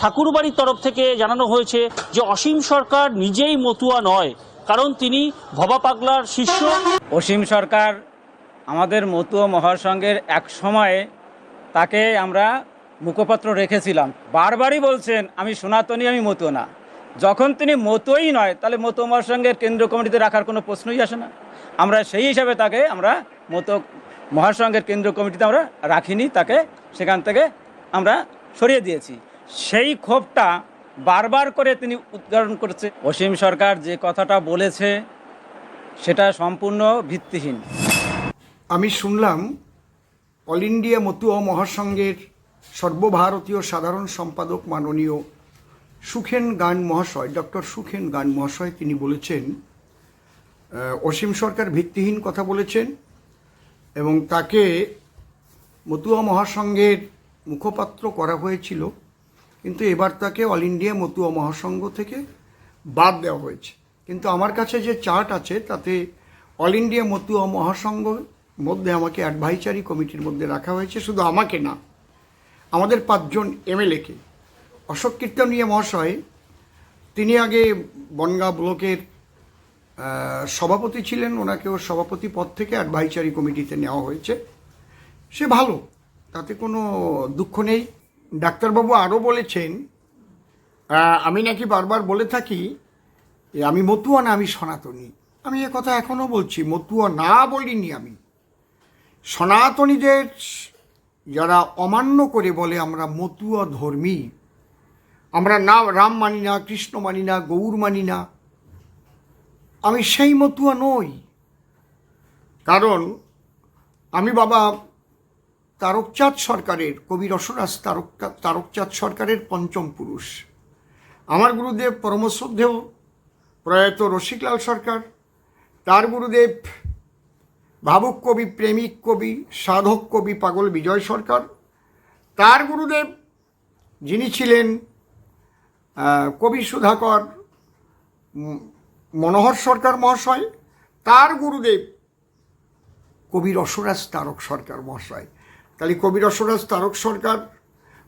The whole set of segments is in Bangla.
ঠাকুরবাড়ির তরফ থেকে জানানো হয়েছে যে অসীম সরকার নিজেই মতুয়া নয়, কারণ তিনি ভবা পাগলার শিষ্য। অসীম সরকার আমাদের মতুয়া মহাসংঘের এক সময়ে তাকে আমরা মুখপত্র রেখেছিলাম। বারবারই বলছেন, আমি সনাতনী, আমি মতুয়া না। যখন তিনি মতোই নয়, তাহলে মতো মহাসংঘের কেন্দ্র কমিটিতে রাখার কোনো প্রশ্নই আসে না। আমরা সেই হিসাবে তাকে আমরা মতো মহাসংঘের কেন্দ্র কমিটিতে আমরা রাখিনি, তাকে সেখান থেকে আমরা সরিয়ে দিয়েছি। সেই ক্ষোভটা বারবার করে তিনি উদ্ঘাটন করেছে। অসীম সরকার যে কথাটা বলেছে, সেটা সম্পূর্ণ ভিত্তিহীন। আমি শুনলাম, অল ইন্ডিয়া মতুয়া মহাসংঘের সর্বভারতীয় সাধারণ সম্পাদক মাননীয় সুখেন গান মহাশয়, ডক্টর সুখেন গান মহাশয়, তিনি বলেছেন অসীম সরকার ভিত্তিহীন কথা বলেছেন এবং তাকে মতুয়া মহাসংঘের মুখপাত্র করা হয়েছিল। কিন্তু এবার তাকে অল ইন্ডিয়া মতুয়া মহাসংঘ থেকে বাদ দেওয়া হয়েছে। কিন্তু আমার কাছে যে চার্ট আছে, তাতে অল ইন্ডিয়া মতুয়া মহাসংঘ মধ্যে আমাকে অ্যাডভাইজারি কমিটির মধ্যে রাখা হয়েছে, শুধু আমাকে না, আমাদের পাঁচজন এমএলএকে। অশোক কীর্তনীয় মহাশয়, তিনি আগে বনগাঁ ব্লকের সভাপতি ছিলেন, ওনাকেও সভাপতি পদ থেকে অ্যাডভাইজারি কমিটিতে নেওয়া হয়েছে। সে ভালো, তাতে কোনো দুঃখ নেই। ডাক্তারবাবু আরও বলেছেন আমি নাকি বারবার বলে থাকি আমি মতুয়া না, আমি সনাতনী। আমি এ কথা এখনও বলছি, মতুয়া না বলিনি আমি। সনাতনীদের যারা অমান্য করে বলে আমরা মতুয়া ধর্মী, আমরা না রাম মানি না, কৃষ্ণ মানি না, গৌর মানি না, আমি সেই মতুয়া নই। কারণ আমি বাবা তারকচাঁদ সরকারের, কবি রসরাজ তারক তারকচাঁদ সরকারের পঞ্চম পুরুষ। আমার গুরুদেব পরমশ্রদ্ধেয় প্রয়াত রসিকলাল সরকার, তার গুরুদেব ভাবুক কবি, প্রেমিক কবি, সাধক কবি পাগল বিজয় সরকার, তার গুরুদেব যিনি ছিলেন কবি সুধাকর মনোহর সরকার মহাশয়, তার গুরুদেব কবি রসরাজ তারক সরকার মহাশয়। তাহলে কবি তারক সরকার,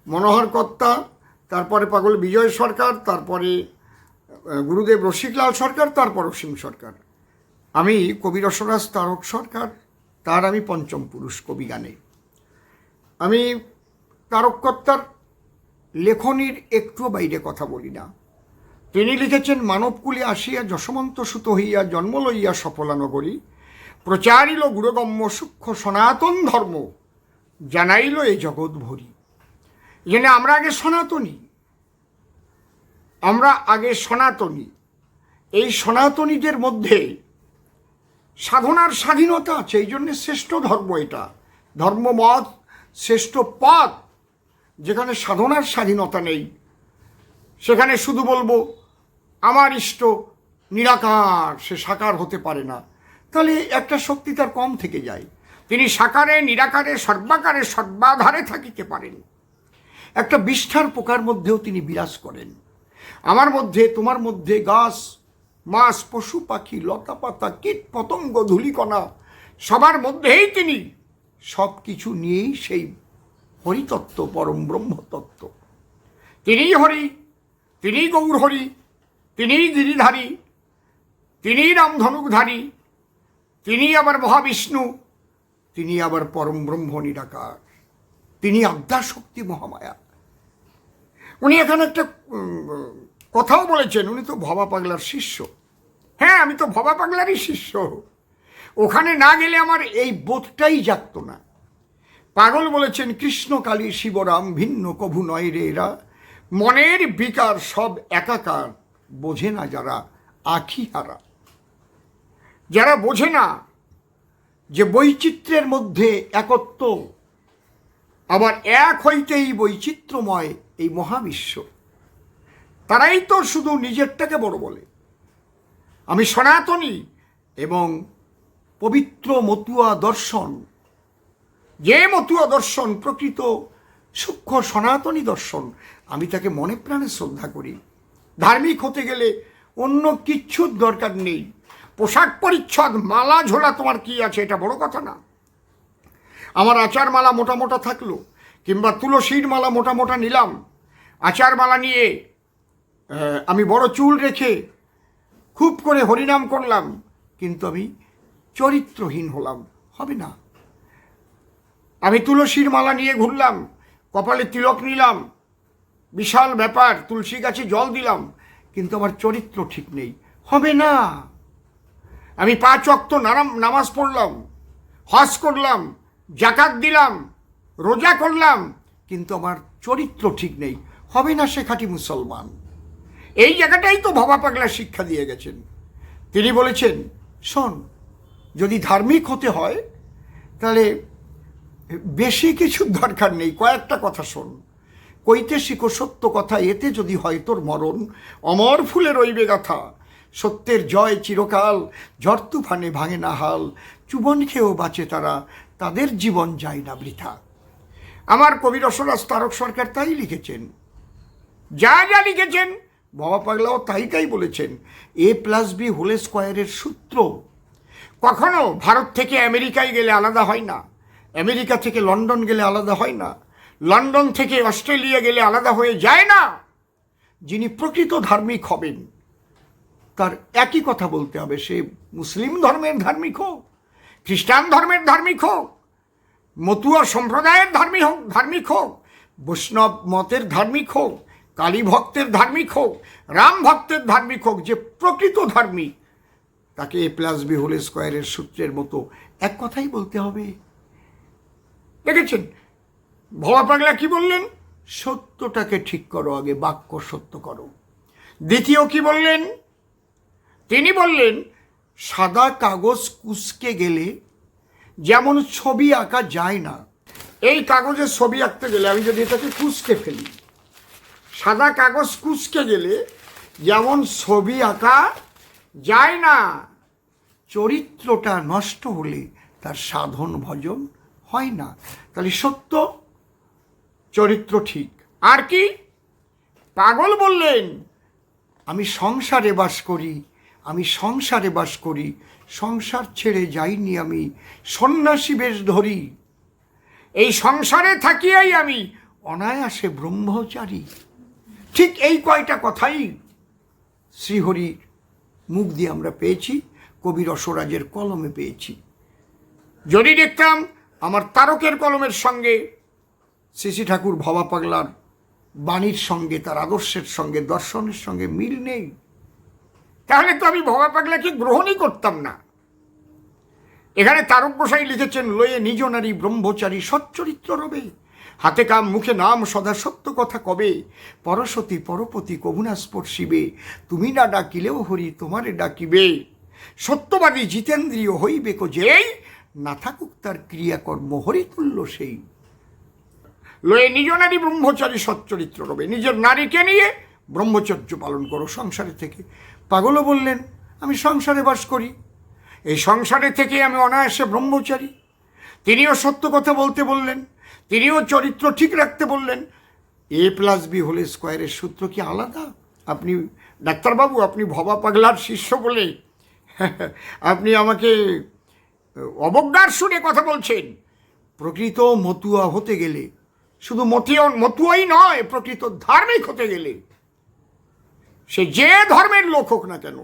মনোহর কর্তা, তারপরে পাগল বিজয় সরকার, তারপরে গুরুদেব রসিকলাল সরকার, তারপর অসীম সরকার। আমি কবি তারক সরকার, তার আমি পঞ্চম পুরুষ কবি গানে। আমি তারক কর্তার লেখনির একটুও বাইরে কথা বলি না। তিনি লিখেছেন মানবকুলে আসিয়া যশমন্ত সুত হইয়া জন্ম লইয়া সফলা নগরী, প্রচারিল গুরগম্য সূক্ষ্ম সনাতন ধর্ম। জানাইল এ জগৎ ভরি। এখানে আমরা আগে সনাতনী। আমরা আগে সনাতনী। এই সনাতনীদের মধ্যে সাধনার স্বাধীনতা আছে, এই জন্যে শ্রেষ্ঠ ধর্ম এটা। ধর্মমত শ্রেষ্ঠ পথ, যেখানে সাধনার স্বাধীনতা নেই। সেখানে শুধু বলব, আমার ইষ্ট নিরাকার, সে সাকার হতে পারে না। তাহলে একটা শক্তি তার কম থেকে যায়। তিনি সাকারে, নিরাকারে, সর্বাকারে, সর্বাধারে থাকিতে পারেন। একটা বিষ্ঠার পোকার মধ্যেও তিনি বিরাজ করেন। আমার মধ্যে, তোমার মধ্যে গাছ, মাছ, পশু, পাখি, লতা পাতা, কীট, পতঙ্গ, ধূলিকণা, সবার মধ্যেই তিনি। সব কিছু নিয়েই সেই হরিতত্ত্ব, পরম ব্রহ্মতত্ত্ব। তিনিই হরি, তিনিই গৌর হরি, তিনিই গিরিধারী, তিনিই রামধনুকধারী তিনি আবার মহাবিষ্ণু তিনি আবার পরম ব্রহ্ম নিরাকার তিনি আদ্যাশক্তি মহামায়া। উনি এখানে একটা কথাও বলেছেন, উনি তো ভবা পাগলার শিষ্য। হ্যাঁ আমি তো ভবা পাগলারই শিষ্য। ওখানে না গেলে আমার এই বোধটাই জাগতো না। পাগল বলেছেন, কৃষ্ণ কালী শিবরাম ভিন্ন কভু নয় রে এরা। মনের বিকার সব একাকার, বোঝে না যারা আখি হারা। যারা বোঝে না যে বৈচিত্র্যের মধ্যে একত্ব, আবার এক হইতেই বৈচিত্র্যময় এই মহাবিশ্ব। তারাই তো শুধু নিজেরটাকে বড় বলে। আমি সনাতনী এবং পবিত্র মতুয়া দর্শন, যে মতুয়া দর্শন প্রকৃত সূক্ষ্ম সনাতনী দর্শন, আমি তাকে মনে প্রাণে শ্রদ্ধা করি। ধার্মিক হতে গেলে অন্য কিচ্ছুর দরকার নেই। পোশাক পরিচ্ছদ, মালা ঝোলা, তোমার কি আছে? এটা বড় কথা না। আমার আচার মালা মোটা মোটা থাকল, কিংবা তুলসীর মালা মোটা মোটা নিলাম। আচার মালা নিয়ে আমি বড় চুল রেখে খুব করে হরিনাম করলাম, কিন্তু আমি চরিত্রহীন হলাম, হবে না। আমি তুলসীর মালা নিয়ে ঘুরলাম, কপালে তিলক নিলাম, বিশাল ব্যাপার, তুলসী গাছে জল দিলাম, কিন্তু আমার চরিত্র ঠিক নেই, হবে না। আমি পাঁচ অক্ত নারাম, নামাজ পড়লাম, হজ করলাম, জাকাত দিলাম, রোজা করলাম, কিন্তু আমার চরিত্র ঠিক নেই। হবে না সে খাঁটি মুসলমান। এই জায়গাটাই তো ভবা পাগলা শিক্ষা দিয়ে গেছেন। তিনি বলেছেন, শোন, যদি ধার্মিক হতে হয়, তাহলে বেশি কিছুর দরকার নেই। কয়েকটা কথা শোন। কইতে শিখো সত্য কথা, এতে যদি হয় তোর মরণ, অমর ফুলে রইবে গাথা। সত্যের জয় চিরকাল, ঝড় তুফানে ভাঙে না হাল, চুবন খেয়েও বাঁচে তারা, তাদের জীবন যায় না বৃথা। আমার কবি রসরাজ তারক সরকার তাই লিখেছেন। যা যা লিখেছেন, বাবা পাগলাও তাই তাই বলেছেন। এ প্লাস বি হোল স্কোয়ারের সূত্র। কখনো ভারত থেকে আমেরিকায় গেলে আলাদা হয় না। আমেরিকা থেকে লন্ডন গেলে আলাদা হয় না। লন্ডন থেকে অস্ট্রেলিয়া গেলে আলাদা হয়ে যায় না। যিনি প্রকৃত ধার্মিক হবেন তার একই কথা বলতে হবে, সে মুসলিম ধর্মের ধার্মিক হোক, খ্রিস্টান ধর্মের ধার্মিক হোক, মতুয়া সম্প্রদায়ের ধার্মিক হোক ধার্মিক হোক, বৈষ্ণব মতের ধার্মিক হোক, কালী ভক্তের ধার্মিক হোক, রাম ভক্তের ধার্মিক হোক, যে প্রকৃত ধার্মিক, তাকে এ প্লাস বি হোল স্কোয়ারের সূত্রের মতো এক কথাই বলতে হবে। দেখেছেন? ভবা পাগলা কি বললেন? সত্যটাকে ঠিক করো, আগে বাক্য সত্য করো। দ্বিতীয় কি বললেন? তিনি বললেন, সাদা কাগজ কুচকে গেলে যেমন ছবি আঁকা যায় না, এই কাগজে ছবি আঁকতে গেলে আমি যদি এটাকে কুচকে ফেলি, সাদা কাগজ কুচকে গেলে যেমন ছবি আঁকা যায় না, চরিত্রটা নষ্ট হলে তার সাধন ভজন হয় না। তাহলে সত্য, চরিত্র ঠিক। আর কি? পাগল বললেন, আমি সংসারে বাস করি আমি সংসারে বাস করি, সংসার ছেড়ে যাইনি আমি, সন্ন্যাসী বেশ ধরি। এই সংসারে থাকিয়াই আমি, অনায়াসে ব্রহ্মচারী। ঠিক এই কয়টা কথাই শ্রীহরির মুখ দিয়ে আমরা পেয়েছি, কবি রসরাজের কলমে পেয়েছি। যদি দেখতাম আমার তারকের কলমের সঙ্গে শ্রী ঠাকুর ভবা পাগলার বাণীর সঙ্গে, তার আদর্শের সঙ্গে, দর্শনের সঙ্গে মিল নেই। তাহলে তো আমি ভবা পাগলাকে গ্রহণই করতাম না। এখানে তারক গোসাই লিখেছেন, লয়ে নিজ নারী ব্রহ্মচারী সচ্চরিত্র রবে। হাতে কাম, মুখে নাম, সদা সত্য কথা কবে? পরশতী পরপতি কবুনা স্পর্শিবে। তুমি না ডাকিলেও হরি, তোমারে ডাকিবে। সত্যবাদী জিতেন্দ্রীয় হইবে কো যেই না থাকুক তার ক্রিয়াকর্ম, হরিতুল্য সেই। লয়ে নিজ নারী ব্রহ্মচারী সচ্চরিত্র রবে। নিজের নারীকে নিয়ে ব্রহ্মচর্য পালন করো সংসারে থেকে। পাগলও বললেন, আমি সংসারে বাস করি। এই সংসারে থেকে আমি অনায়াসে ব্রহ্মচারী। তিনিও সত্য কথা বলতে বললেন, তিনিও চরিত্র ঠিক রাখতে বললেন। এ প্লাস বি হলে স্কোয়ারের সূত্র কি আলাদা? আপনি ডাক্তারবাবু, আপনি ভবা পাগলার শিষ্য বলে আপনি আমাকে অবজ্ঞার শুনে কথা বলছেন। প্রকৃত মতুয়া হতে গেলে, শুধু মতীয় মতুয়াই নয়, প্রকৃত ধার্মিক হতে গেলে। সে যে ধর্মের লোক হোক না কেন,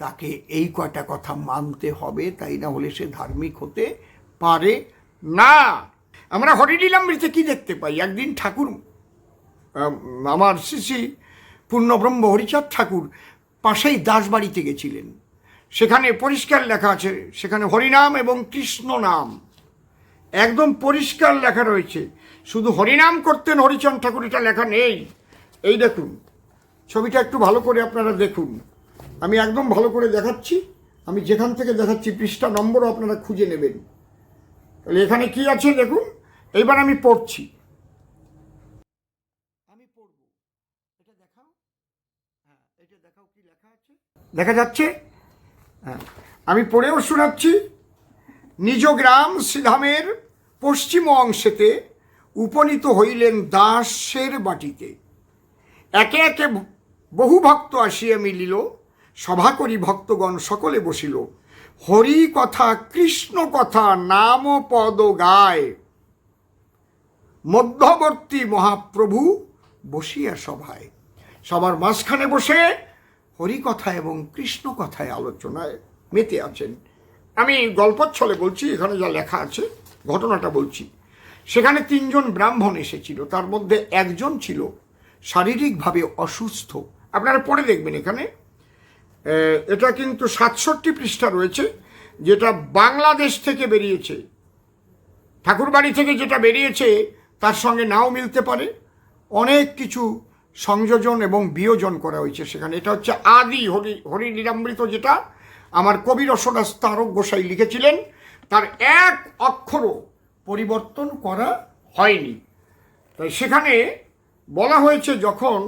তাকে এই কয়টা কথা মানতে হবে, তাই না হলে সে ধার্মিক হতে পারে না। আমরা হরিলীলামৃতে কি দেখতে পাই? একদিন ঠাকুর আমার শ্রী পূর্ণব্রহ্ম হরিচাঁদ ঠাকুর পাশেই দাসবাড়িতে গেছিলেন। সেখানে পরিষ্কার লেখা আছে, সেখানে হরিনাম এবং কৃষ্ণ নাম। একদম পরিষ্কার লেখা রয়েছে। শুধু হরিনাম করতেন হরিচন্দ ঠাকুর, এটা লেখা নেই। এই দেখুন ছবিটা একটু ভালো করে আপনারা দেখুন। আমি একদম ভালো করে দেখাচ্ছি। আমি যেখান থেকে দেখাচ্ছি পৃষ্ঠা নম্বরও আপনারা খুঁজে নেবেন। তাহলে এখানে কি আছে দেখুন? এইবার আমি পড়ছি। আমি পড়ব। এটা দেখাও। হ্যাঁ এটা দেখাও কি লেখা আছে। দেখা যাচ্ছে? হ্যাঁ আমি পড়েও শোনাচ্ছি। নিজ গ্রাম শ্রীধামের পশ্চিম অংশেতে উপনীত হইলেন দাসের বাটিতে। একে একে বহু ভক্ত আসিয়া মিলিল, সভা করি ভক্তগণ সকলে বসিল। হরি কথা, কৃষ্ণ কথা, নাম, পদ, গায়। মধ্যবর্তী মহাপ্রভু বসিয়া সভায়। সবার মাঝখানে বসে হরিকথা এবং কৃষ্ণ কথায় আলোচনায় মেতে আছেন। আমি গল্পচ্ছলে বলছি, এখানে যা লেখা আছে, ঘটনাটা বলছি। সেখানে তিনজন ব্রাহ্মণ এসেছিল, তার মধ্যে একজন ছিল শারীরিকভাবে অসুস্থ। আপনারা পড়ে দেখবেন এখানে। এটা কিন্তু সাতষট্টি পৃষ্ঠা রয়েছে, যেটা বাংলাদেশ থেকে বেরিয়েছে। ঠাকুরবাড়ি থেকে যেটা বেরিয়েছে, তার সঙ্গে নাও মিলতে পারে। অনেক কিছু সংযোজন এবং বিয়োজন করা হয়েছে সেখানে। এটা হচ্ছে আদি হরি হরি লীলামৃত যেটা আমার কবি রসদাস তারক গোসাই লিখেছিলেন। তার এক অক্ষরও পরিবর্তন করা হয়নি। তাই সেখানে বলা হয়েছে যখন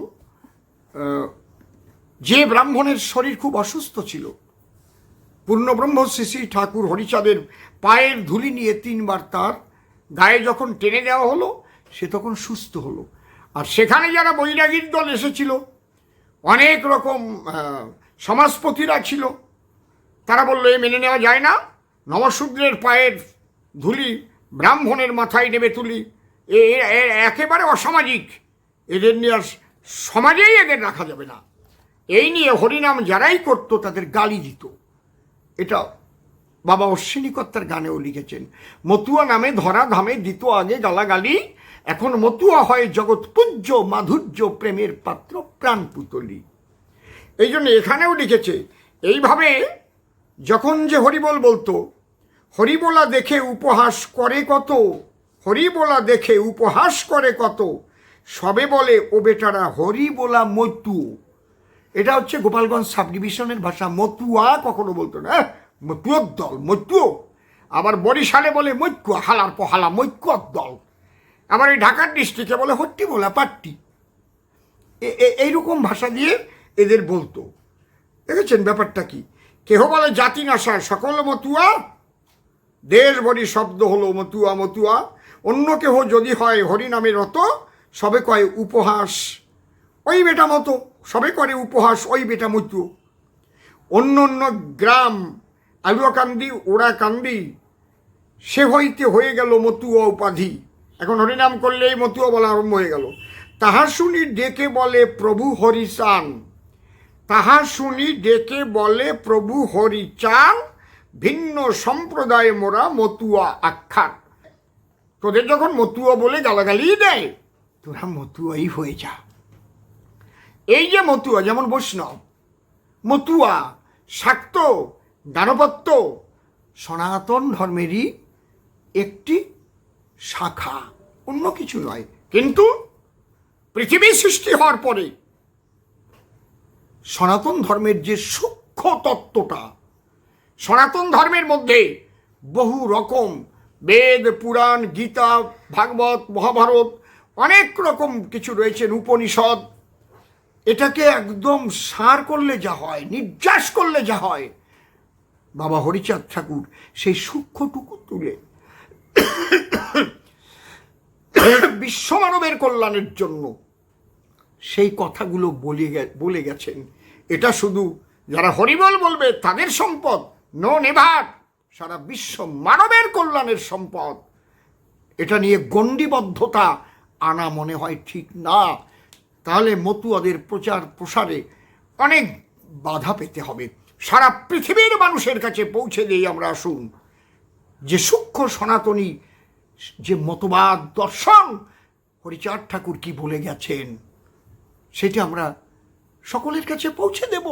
যে ব্রাহ্মণের শরীর খুব অসুস্থ ছিল, পূর্ণব্রহ্ম শ্রী শ্রী ঠাকুর হরিচাঁদের পায়ের ধুলি নিয়ে তিনবার তার গায়ে যখন টেনে দেওয়া হলো, সে তখন সুস্থ হলো। আর সেখানে যারা বৈরাগীর দল এসেছিল, অনেক রকম সমাজপতিরা ছিল, তারা বলল, এ মেনে নেওয়া যায় না। নবশূদ্রের পায়ের ধুলি ব্রাহ্মণের মাথায় নেবে তুলি। এ একেবারে অসামাজিক। এদের নিয়ে সমাজেই এদের রাখা যাবে না। এই নিয়ে হরিনাম যারাই করত, তাদের গালি দিত। এটা বাবা অশ্বিনী কর্তার গানেও লিখেছেন, মতুয়া নামে ধরা ধামে দিত আগে গালাগালি, এখন মতুয়া হয় জগৎ পূজ্য মাধুর্য প্রেমের পাত্র প্রাণ পুতলি। এই জন্য এখানেও লিখেছে, এইভাবে যখন যে হরিবল বলতো, হরিবোলা দেখে উপহাস করে কত, হরিবোলা দেখে উপহাস করে কত সবে বলে ও বেটারা হরিবোলা মতু এটা হচ্ছে গোপালগঞ্জ সাব ডিভিশনের ভাষা মতুয়া কখনো বলতো না "হ্যাঁ, মতুয়র দল মতুয়। আবার বরিশালে বলে মৈক্য হালার পহালা মৈক্যর দল। আবার এই ঢাকার ডিস্ট্রিক্টে বলে হট্টি বলা পাট্টি। এইরকম ভাষা দিয়ে এদের বলতো। দেখেছেন ব্যাপারটা কি? কেহ বলে জাতি নাশা সকল মতুয়া। দেশ ভরি শব্দ হলো মতুয়া মতুয়া। অন্য কেহ যদি হয় হরিনামের মতো সবে কয় উপহাস। ওই বেটা মতো, সবে করে উপহাস, ওই বেটা মতু অন্য অন্য গ্রাম, আলুয়া আলুয়াকান্দি ওড়াকান্দি সে হইতে হয়ে গেল মতুয়া উপাধি। এখন হরিনাম করলেই মতুয়া বলা আরম্ভ হয়ে গেল। তাহা শুনি ডেকে বলে প্রভু হরিচান। তাহা শুনি ডেকে বলে প্রভু হরিচান, ভিন্ন সম্প্রদায়ে মোরা মতুয়া আখ্যান। তোদের যখন মতুয়া বলে গালাগালি দেয় তোরা মতুয়াই হয়ে যা। এই যে মতুয়া, যেমন বৈষ্ণব, মতুয়া, শাক্ত দানপত্য সনাতন ধর্মেরই একটি শাখা, অন্য কিছু নয়। কিন্তু পৃথিবী সৃষ্টি হওয়ার পরে সনাতন ধর্মের যে সূক্ষ্ম তত্ত্বটা, সনাতন ধর্মের মধ্যে বহু রকম বেদ, পুরাণ, গীতা, ভাগবত, মহাভারত অনেক রকম কিছু রয়েছেন উপনিষদ। এটাকে একদম সার করলে যা হয়, নির্যাস করলে যা হয়। বাবা হরিচাঁদ ঠাকুর সেই সূক্ষ্মটুকু তুলে বিশ্বমানবের কল্যাণের জন্য সেই কথাগুলো বলে বলে গেছেন। এটা শুধু যারা হরিবল বলবে, তাদের সম্পদ। নো নেভার, সারা বিশ্ব মানবের কল্যাণের সম্পদ। এটা নিয়ে গণ্ডিবদ্ধতা আনা মনে হয় ঠিক না, তাহলে মতুয়াদের প্রচার প্রসারে অনেক বাধা পেতে হবে। সারা পৃথিবীর মানুষের কাছে পৌঁছে দিই আমরা, আসুন। যে সূক্ষ্ম সনাতনী, যে মতবাদ দর্শন, হরিচাঁদ ঠাকুর কি বলে গেছেন, সেটা আমরা সকলের কাছে পৌঁছে দেব।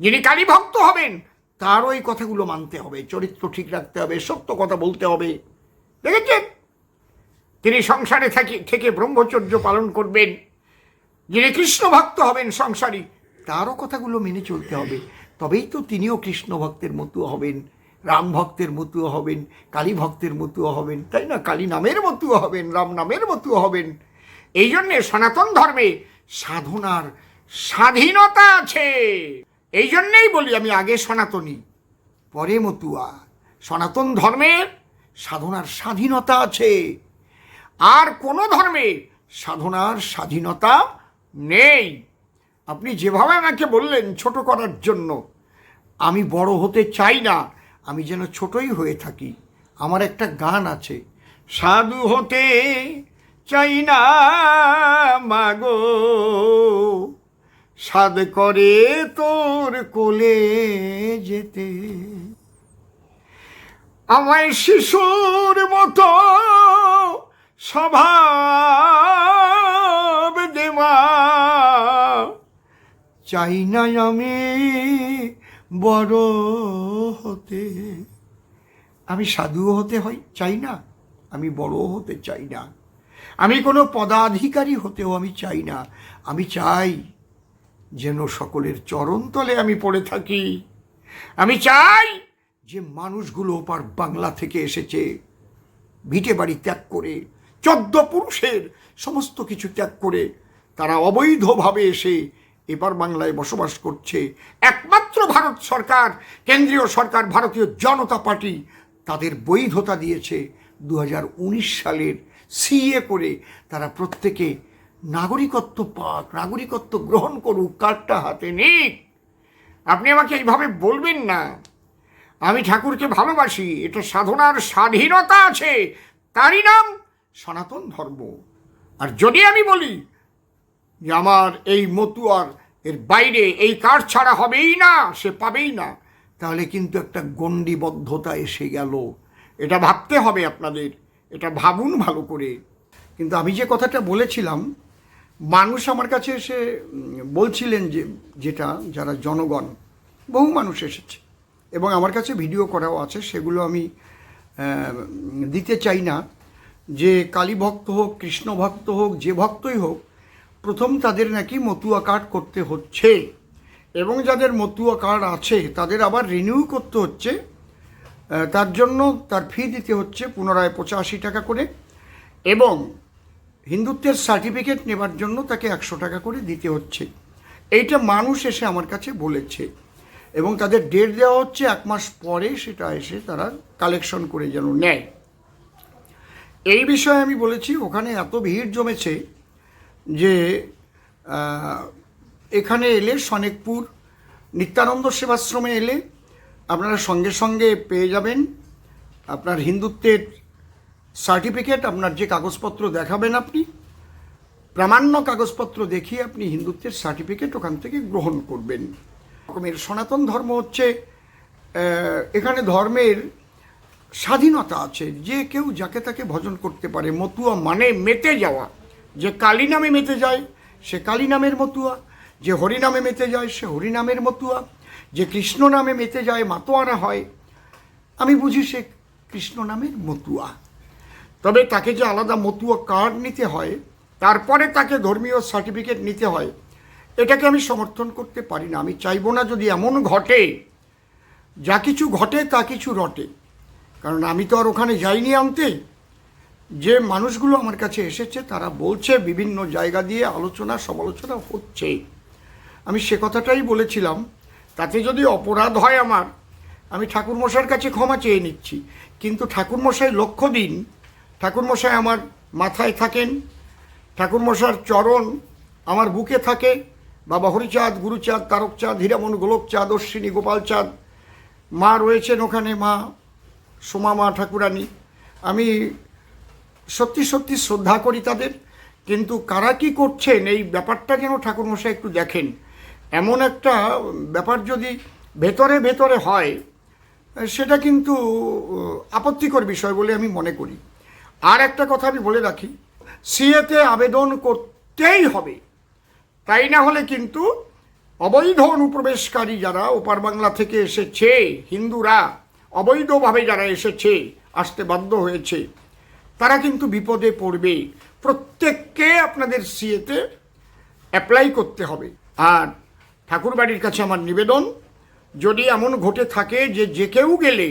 যিনি কালী ভক্ত হবেন তারও এই কথাগুলো মানতে হবে, চরিত্র ঠিক রাখতে হবে, সত্য কথা বলতে হবে। দেখেছেন? তিনি সংসারে থাকি থেকে ব্রহ্মচর্য পালন করবেন। যিনি কৃষ্ণ ভক্ত হবেন সংসারী, তারও কথাগুলো মেনে চলতে হবে। তবেই তো তিনিও কৃষ্ণ ভক্তের মতো হবেন, রাম ভক্তের মতো হবেন, কালী ভক্তের মতো হবেন, তাই না? কালী নামের মতো হবেন, রাম নামের মতো হবেন। এই জন্যে সনাতন ধর্মে সাধনার স্বাধীনতা আছে। এই জন্যেই বলি আমি আগে সনাতনী, পরে মতুয়া। সনাতন ধর্মের সাধনার স্বাধীনতা আছে। আর কোনো ধর্মে সাধনার স্বাধীনতা নেই। আপনি যেভাবে আমাকে বললেন ছোট করার জন্য, আমি বড় হতে চাই না, আমি যেন ছোটই হয়ে থাকি। আমার একটা গান আছে, সাধু হতে চাই না মাগো সাদ করে তোর কোলে যেতে। আমায় শিশুর মতো স্বভাব দেওয়া চাই না আমি বড় হতে। আমি সাধুও হতে হয় চাই না। আমি বড় হতে চাই না। আমি কোনো পদাধিকারী হতেও আমি চাই না। আমি চাই যেন সকলের চরণতলে আমি পড়ে থাকি। আমি চাই যে মানুষগুলো ওপার বাংলা থেকে এসেছে, ভিটে বাড়ি ত্যাগ করে চোদ্দ পুরুষের সমস্ত কিছু ত্যাগ করে তারা অবৈধভাবে এসে এবার বাংলায় বসবাস করছে। একমাত্র ভারত সরকার, কেন্দ্রীয় সরকার, ভারতীয় জনতা পার্টি তাদের বৈধতা দিয়েছে দু হাজার উনিশ সালের সিএ করে। তারা প্রত্যেকে নাগরিকত্ব পাক, নাগরিকত্ব গ্রহণ করুক, কার্ডটা হাতে নিক। আপনি আমাকে এইভাবে বলবেন না। আমি ঠাকুরকে ভালোবাসি, এটা সাধনার স্বাধীনতা আছে, তারই নাম সনাতন ধর্ম। আর যদি আমি বলি যে আমার এই মতুয়ার এর বাইরে এই কার্ড ছাড়া হবেই না, সে পাবেই না, তাহলে কিন্তু একটা গণ্ডিবদ্ধতা এসে গেল। এটা ভাবতে হবে আপনাদের, এটা ভাবুন ভালো করে। কিন্তু আমি যে কথাটা বলেছিলাম, মানুষ আমার কাছে এসে বলছিলেন যে, যেটা যারা জনগণ, বহু মানুষ এসেছে। এবং আমার কাছে ভিডিও করাও আছে, সেগুলো আমি দিতে চাই না। যে কালী ভক্ত হোক, কৃষ্ণ ভক্ত হোক, যে ভক্তই হোক, প্রথম তাদের নাকি মতুয়া কার্ড করতে হচ্ছে। এবং যাদের মতুয়া কার্ড আছে, তাদের আবার রিনিউ করতে হচ্ছে। তার জন্য তার ফি দিতে হচ্ছে পুনরায় পঁচাশি টাকা করে। এবং হিন্দুত্বের সার্টিফিকেট নেবার জন্য তাকে একশো টাকা করে দিতে হচ্ছে। এইটা মানুষ এসে আমার কাছে বলেছে। এবং তাদের ডেট দেওয়া হচ্ছে, এক মাস পরে সেটা এসে তারা কালেকশন করে যেন নেয়। এই বিষয়ে আমি বলেছি, ওখানে এত ভিড় জমেছে যে এখানে এলে সনেকপুর, নিত্যানন্দ সেবাশ্রমে এলে আপনারা সঙ্গে সঙ্গে পেয়ে যাবেন। আপনার হিন্দুত্বের সার্টিফিকেট, আপনার যে কাগজপত্র দেখাবেন আপনি, প্রামাণ্য কাগজপত্র দেখিয়ে আপনি হিন্দুত্বের সার্টিফিকেট ওখান থেকে গ্রহণ করবেন। রকমের সনাতন ধর্ম হচ্ছে এখানে ধর্মের স্বাধীনতা আছে, যে কেউ যাকে তাকে ভজন করতে পারে, মতুয়া মানে মেতে যাওয়া। যে কালী নামে মেতে যায়, সে কালী নামের মতুয়া। যে হরি নামে মেতে যায়, সে হরি নামের মতুয়া। যে কৃষ্ণ নামে মেতে যায় মাতোয়ারা হয়। আমি বুঝি সে কৃষ্ণ নামের মতুয়া। তবে তাকে যে আলাদা মতুয়া কার্ড নিতে হয়, তারপরে তাকে ধর্মীয় সার্টিফিকেট নিতে হয়, এটাকে আমি সমর্থন করতে পারি না। আমি চাইব না যদি এমন ঘটে, যা কিছু ঘটে তা কিছু রটে। কারণ আমি তো আর ওখানে যাইনি আনতে। যে মানুষগুলো আমার কাছে এসেছে, তারা বলছে বিভিন্ন জায়গা দিয়ে আলোচনা, সমালোচনা হচ্ছে। আমি সে কথাটাই বলেছিলাম। তাতে যদি অপরাধ হয় আমার, আমি ঠাকুরমশাইয়ের কাছে ক্ষমা চেয়ে নিচ্ছি। কিন্তু ঠাকুরমশাই লক্ষ্য দিন ঠাকুরমশাই আমার মাথায় থাকেন। ঠাকুরমশার চরণ আমার বুকে থাকে। বাবা হরিচাঁদ, গুরুচাঁদ, তারকচাঁদ, হীরামন, গোলকচাঁদ, অশ্বিনী গোপাল চাঁদ মা রয়েছেন ওখানে, মা সোমা মা ঠাকুরানী। আমি সত্যি সত্যি শ্রদ্ধা করি তাদের, কিন্তু কারা কি করছেন, এই ব্যাপারটা যেন ঠাকুরমশাই একটু দেখেন। এমন একটা ব্যাপার যদি ভেতরে ভেতরে হয়, সেটা কিন্তু আপত্তিকর বিষয় বলে আমি মনে করি। আর একটা কথা আমি বলে রাখি, সিএতে আবেদন করতেই হবে। তাই না হলে কিন্তু অবৈধ অনুপ্রবেশকারী যারা ওপার বাংলা থেকে এসেছে, হিন্দুরা অবৈধভাবে যারা এসেছে, আসতে বাধ্য হয়েছে, তারা কিন্তু বিপদে পড়বে। প্রত্যেককে আপনাদের সিএতে অ্যাপ্লাই করতে হবে। আর ঠাকুরবাড়ির কাছে আমার নিবেদন, যদি এমন ঘটে থাকে যে যে কেউ গেলে,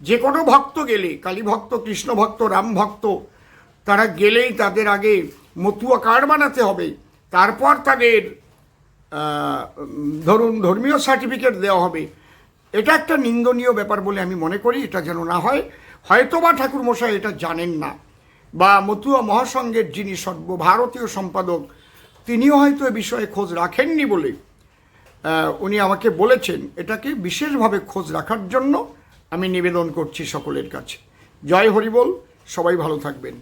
যে কোনো ভক্ত গেলে, কালী ভক্ত, কৃষ্ণ ভক্ত, রাম ভক্ত, তারা গেলেই তাদের আগে মতুয়া কার্ড বানাতে হবে। তারপর তাদের ধরুন ধর্মীয় সার্টিফিকেট দেওয়া হবে। এটা একটা নিন্দনীয় ব্যাপার বলে আমি মনে করি, এটা যেন না হয়। হয়তোবা ঠাকুরমশাই এটা জানেন না, বা মতুয়া মহাসংঘের যিনি সর্বভারতীয় সম্পাদক, তিনিও হয়তো এ বিষয়ে খোঁজ রাখেননি বলে উনি আমাকে বলেছেন। এটাকে বিশেষভাবে খোঁজ রাখার জন্য আমি নিবেদন করছি সকলের কাছে। জয় হরিবল, সবাই ভালো থাকবেন।